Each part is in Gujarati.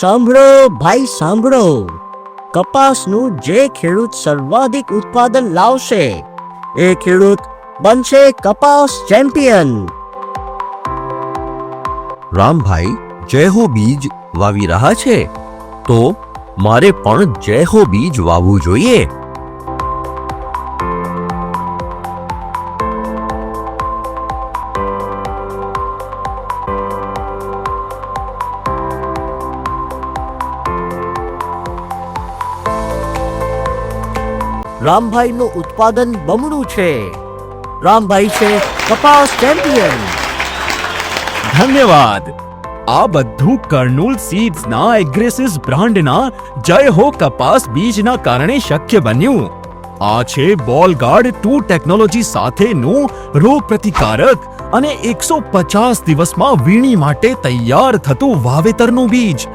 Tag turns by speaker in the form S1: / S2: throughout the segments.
S1: સાંભળો, ભાઈ, સાંભળો. કપાસનું જે ખેડૂત સર્વાધિક ઉત્પાદન લાવશે, એ ખેડૂત બનશે કપાસ ચેમ્પિયન.
S2: રામભાઈ જયહો બીજ વાવી રહ્યા છે, તો મારે પણ જયહો બીજ વાવવું જોઈએ.
S1: રામભાઈનું ઉત્પાદન બમણું છે. રામભાઈ છે કપાસ ચેમ્પિયન.
S3: ધન્યવાદ. આ બધું કર્નૂલ સીડ્સના એગ્રેસિસ બ્રાન્ડના જય હો કપાસ બીજના કારણે શક્ય બન્યું. આ છે બોલગાર્ડ ટુ ટેકનોલોજી સાથેનું રોગ પ્રતિકારક અને એકસો પચાસ દિવસમાં વીણી માટે તૈયાર થતું વાવેતરનું બીજ.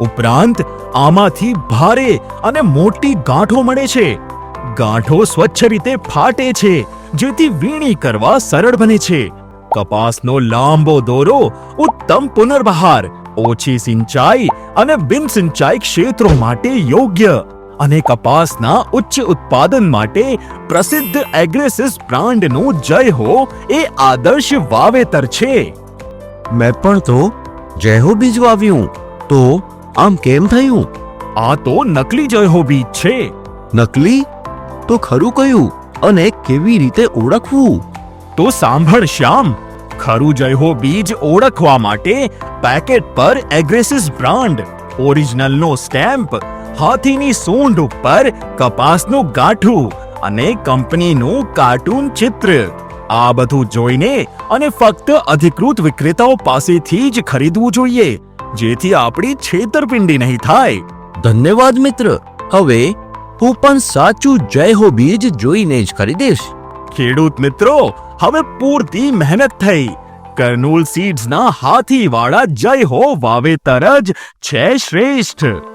S3: ઉપરાંત, આમાંથી ભારે અને મોટી ગાંઠો મળે છે. ગાંઠો સ્વચ્છ રીતે ફાટે છે જેથી વીણી કરવા સરળ બને છે. કપાસનો લાંબો દોરો ઉત્તમ પુનર્બહાર ઓછી સિંચાઈ અને બિન સિંચાઈ ક્ષેત્રો માટે યોગ્ય અને કપાસના ઉચ્ચ ઉત્પાદન માટે પ્રસિદ્ધ એગ્રેસિસ બ્રાન્ડનું જય હો એ આદર્શ વાવેતર છે.
S2: મેં પણ તો જય હો બીજ વાવ્યું. તો આમ કેમ થયું?
S3: આ તો નકલી જય હો બીજ છે.
S2: નકલી? તો ખરું કયું અને કેવી રીતે ઓળખવું?
S3: તો સાંભળ શ્યામ ખરું જયહો બીજ ઓળખવા માટે પેકેટ પર એગ્રેસિસ બ્રાન્ડ ઓરિજિનલનો સ્ટેમ્પ હાથીની સૂંઢ ઉપર કપાસનું ગાંઠું અને કંપનીનું કાર્ટૂન ચિત્ર. આ બધું જોઈને અને ફક્ત અધિકૃત વિક્રેતાઓ પાસેથી જ ખરીદવું જોઈએ જેથી આપણી છેતરપિંડી નહીં થાય.
S2: ધન્યવાદ મિત્ર. હવે હું પણ સાચું જય હો બીજ જોઈને જ ખરીદીશ
S3: ખેડૂત મિત્રો, હવે પૂરતી મહેનત થઈ. કર્નૂલ સીડ્સના હાથીવાળા જય હો વાવેતર જ છે શ્રેષ્ઠ.